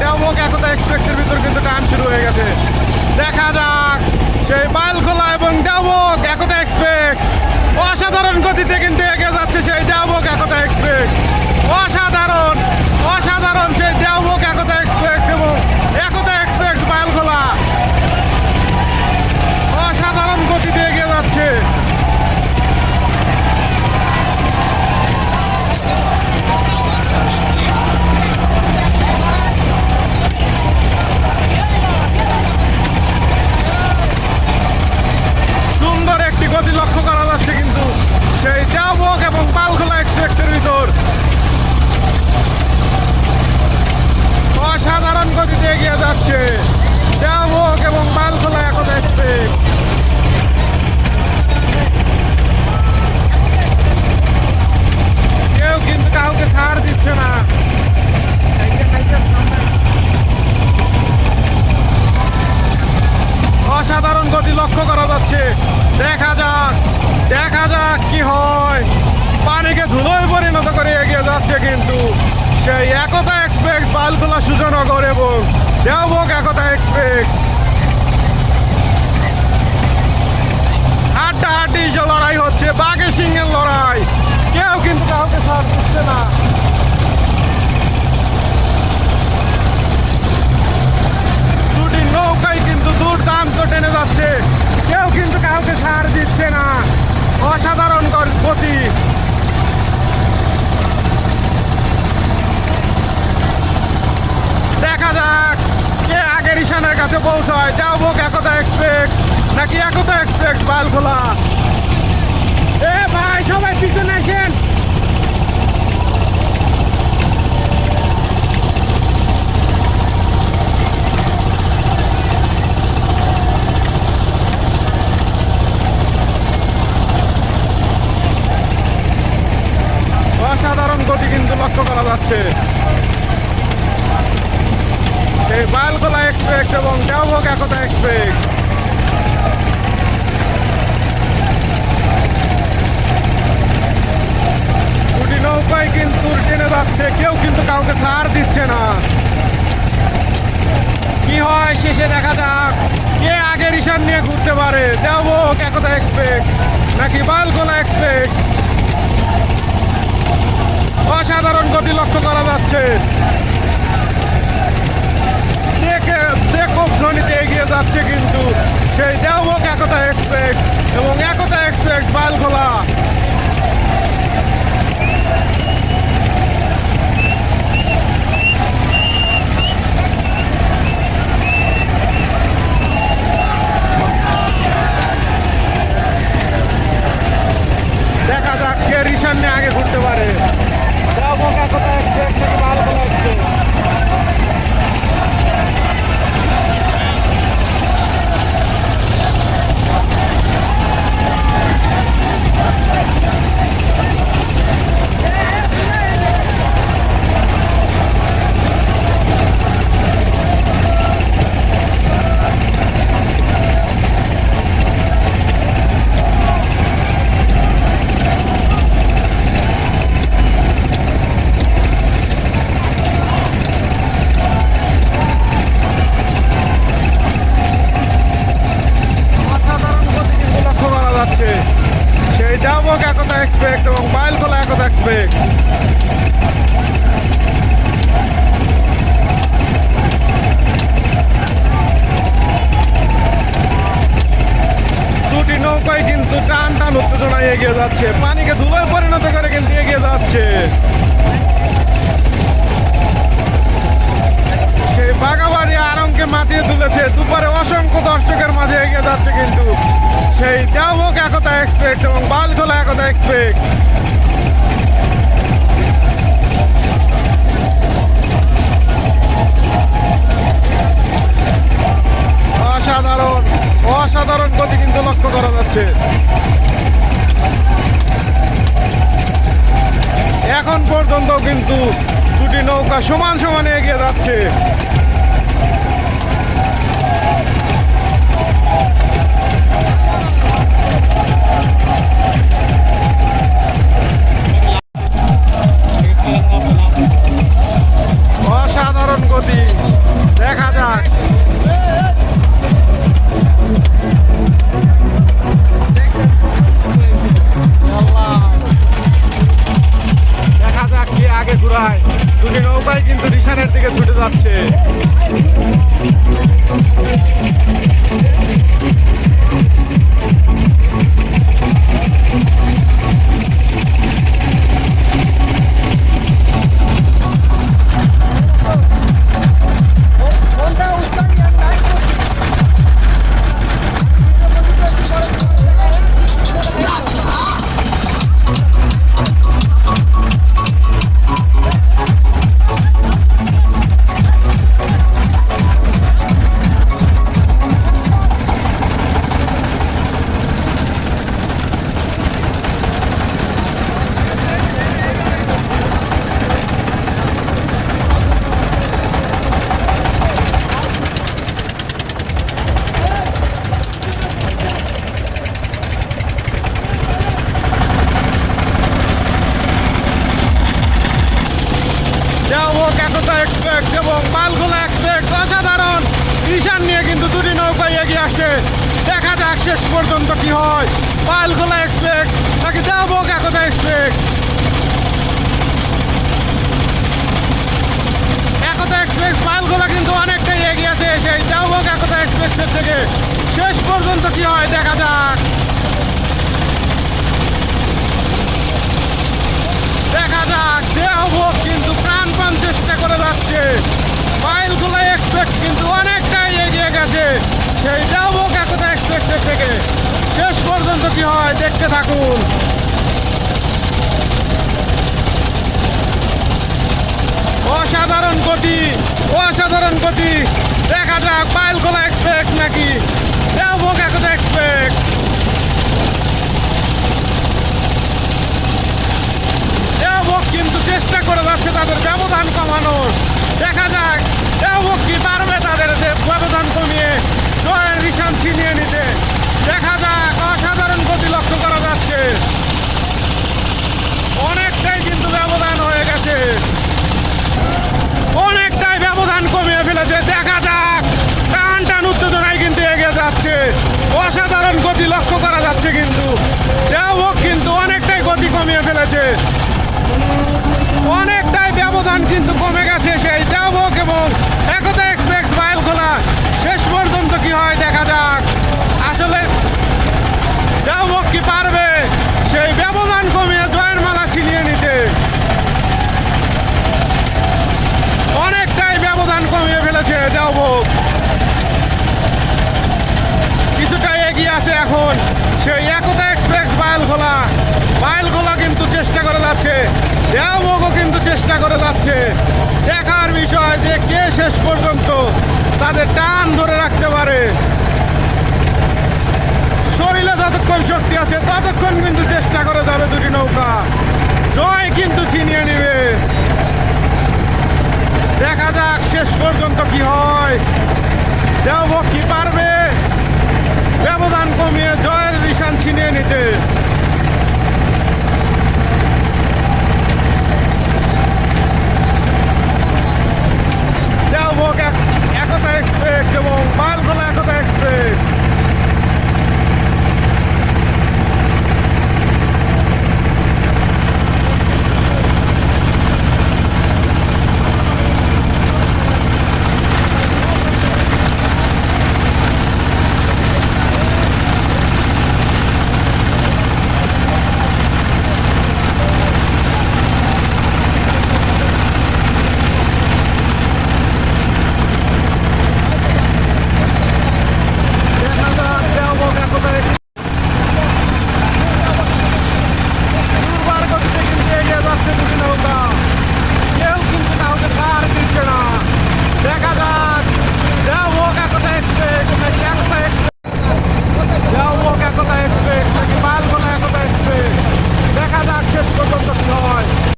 দেওবক একতা এক্সপ্রেসের ভিতর কিন্তু টাইম শুরু হয়ে গেছে। দেখা যাক। সেই বালখোলা এবং দেওবক একতা এক্সপ্রেস অসাধারণ গতিতে কিন্তু এগিয়ে যাচ্ছে সেই দেওবক একতা এক্সপ্রেস অসাধারণ অসাধারণ সেই দেওবক যাচ্ছে চাবক এবং পালখোলা একতা এক্সপ্রেস কেউ কিন্তু কাউকে ছাড় দিচ্ছে না। অসাধারণ গতি লক্ষ্য করা যাচ্ছে। দেখা যাক দেখা যাক কি হয়। পানিকে ধুলোয় পরিণত করে এগিয়ে যাচ্ছে কিন্তু সেই একতা এক্সপ্রেস বালগুলা সুজনগর এবং দেওবক একতা এক্সপ্রেস। হাড্ডাহাড্ডি লড়াই হচ্ছে, বাঘে সিংহের লড়াই। কেউ কিন্তু কাউকে সার দিচ্ছে না দুটি নৌকাই কিন্তু দুর্দান্ত টেনে যাচ্ছে কেউ কিন্তু কাউকে ছাড় দিচ্ছে না অসাধারণ গ- গতি দেখা যাক কে আগের ইশানের পৌঁছায়। পৌঁছায় হোক, একতা এক্সপ্রেস। নাকি একতা এক্সপ্রেস, বালখোলা। এ ভাই, সবাই পিছনে আসেন অসাধারণ গতি কিন্তু লক্ষ্য করা যাচ্ছে এই বালগোলা এক্সপ্রেস এবং দেওভোগ একতা এক্সপ্রেস দুটি নৌকায় কিন্তু টেনে যাচ্ছে কেউ কিন্তু কাউকে ছাড় দিচ্ছে না কি হয় শেষে দেখা যাক কে আগের ইশান ঘুরতে পারে। দেওভোগ একতা এক্সপ্রেস নাকি বালগোলা এক্সপ্রেস অসাধারণ গতি লক্ষ্য করা যাচ্ছে। ধ্বনিতে এগিয়ে যাচ্ছে কিন্তু। সেই দেওবক একতা এক্সপ্রেস এবং একতা এক্সপ্রেস বালখোলা একতা এক্সপ্রেস দুটি নৌকায় কিন্তু টান টান উত্তেজনায় এগিয়ে যাচ্ছে। পানিকে ধুলোয় পরিণত করে কিন্তু এগিয়ে যাচ্ছে। সেই বাগাবাড়ি মাতিয়ে তুলেছে। দুপুরে অসংখ্য দর্শকের মাঝে এগিয়ে যাচ্ছে কিন্তু সেই দেওবক একতা এক্সপ্রেস এবং বালখোলা একতা এক্সপ্রেস। অসাধারণ গতি কিন্তু লক্ষ্য করা যাচ্ছে। এখন পর্যন্ত কিন্তু দুটি নৌকা সমান সমানে এগিয়ে যাচ্ছে। যাচ্ছে। পর্যন্ত কি হয়? মালগোলা এক্সপ্রেস নাকি দেওবক একতা এক্সপ্রেস একতা এক্সপ্রেস মালগোলা কিন্তু অনেকটাই এগিয়ে আছে সেই দেওবক একতা এক্সপ্রেসের থেকে। শেষ পর্যন্ত কি হয়? দেখা যাক। দেখা যাক। দেহভোগ কিন্তু প্রাণপণ চেষ্টা করে যাচ্ছে। মাইলগুলো এক্সপ্রেস কিন্তু অনেকটাই এগিয়ে গেছে। সেই দেহভোগ একতা এক্সপ্রেসের থেকে। শেষ পর্যন্ত কি হয়? দেখতে থাকুন। অসাধারণ গতি অসাধারণ গতি। দেখা যাক মাইলগুলো এক্সপ্রেস নাকি? কিন্তু চেষ্টা করে যাচ্ছে তাদের ব্যবধান কমানোর। দেখা যাক দেওবক কি পারবে তাদের যে ব্যবধান কমিয়ে জয়ের রিসান ছিনিয়ে নিতে দেখা যাক অসাধারণ গতি লক্ষ্য করা যাচ্ছে অনেকটাই কিন্তু ব্যবধান হয়ে গেছে অনেকটাই ব্যবধান কমিয়ে ফেলেছে দেখা যাক টান টান উত্তেজনায় কিন্তু এগিয়ে যাচ্ছে অসাধারণ গতি লক্ষ্য করা যাচ্ছে কিন্তু। হোক কিন্তু অনেকটাই গতি কমিয়ে ফেলেছে। অনেকটাই ব্যবধান কিন্তু কমে গেছে সেই হোক এবং একতা এক্সপ্রেস মাইল খোলা। শেষ পর্যন্ত কি হয় দেখা যাক আসলে দেওবক কি পারবে সেই ব্যবধান কমিয়ে জয়ের মালা ছিনিয়ে নিতে অনেকটাই ব্যবধান কমিয়ে ফেলেছে দেওবক কিছুটা এগিয়ে আছে এখন সেই একতা এক্সপ্রেস বাইল খোলা বাইল খোলা কিন্তু চেষ্টা করে যাচ্ছে দেওবকও কিন্তু চেষ্টা করে যাচ্ছে। দেখার বিষয় যে কে শেষ পর্যন্ত তাদের টান ধরে রাখতে পারে। শরীরে যতক্ষণ শক্তি আছে, ততক্ষণ কিন্তু চেষ্টা করে যাবে দুটি নৌকা। জয় কিন্তু ছিনিয়ে নিবে। দেখা যাক শেষ পর্যন্ত কি হয়। দেওবক কি পারবে। ব্যবধান কমিয়ে জয়ের নিশান ছিনিয়ে নিতে।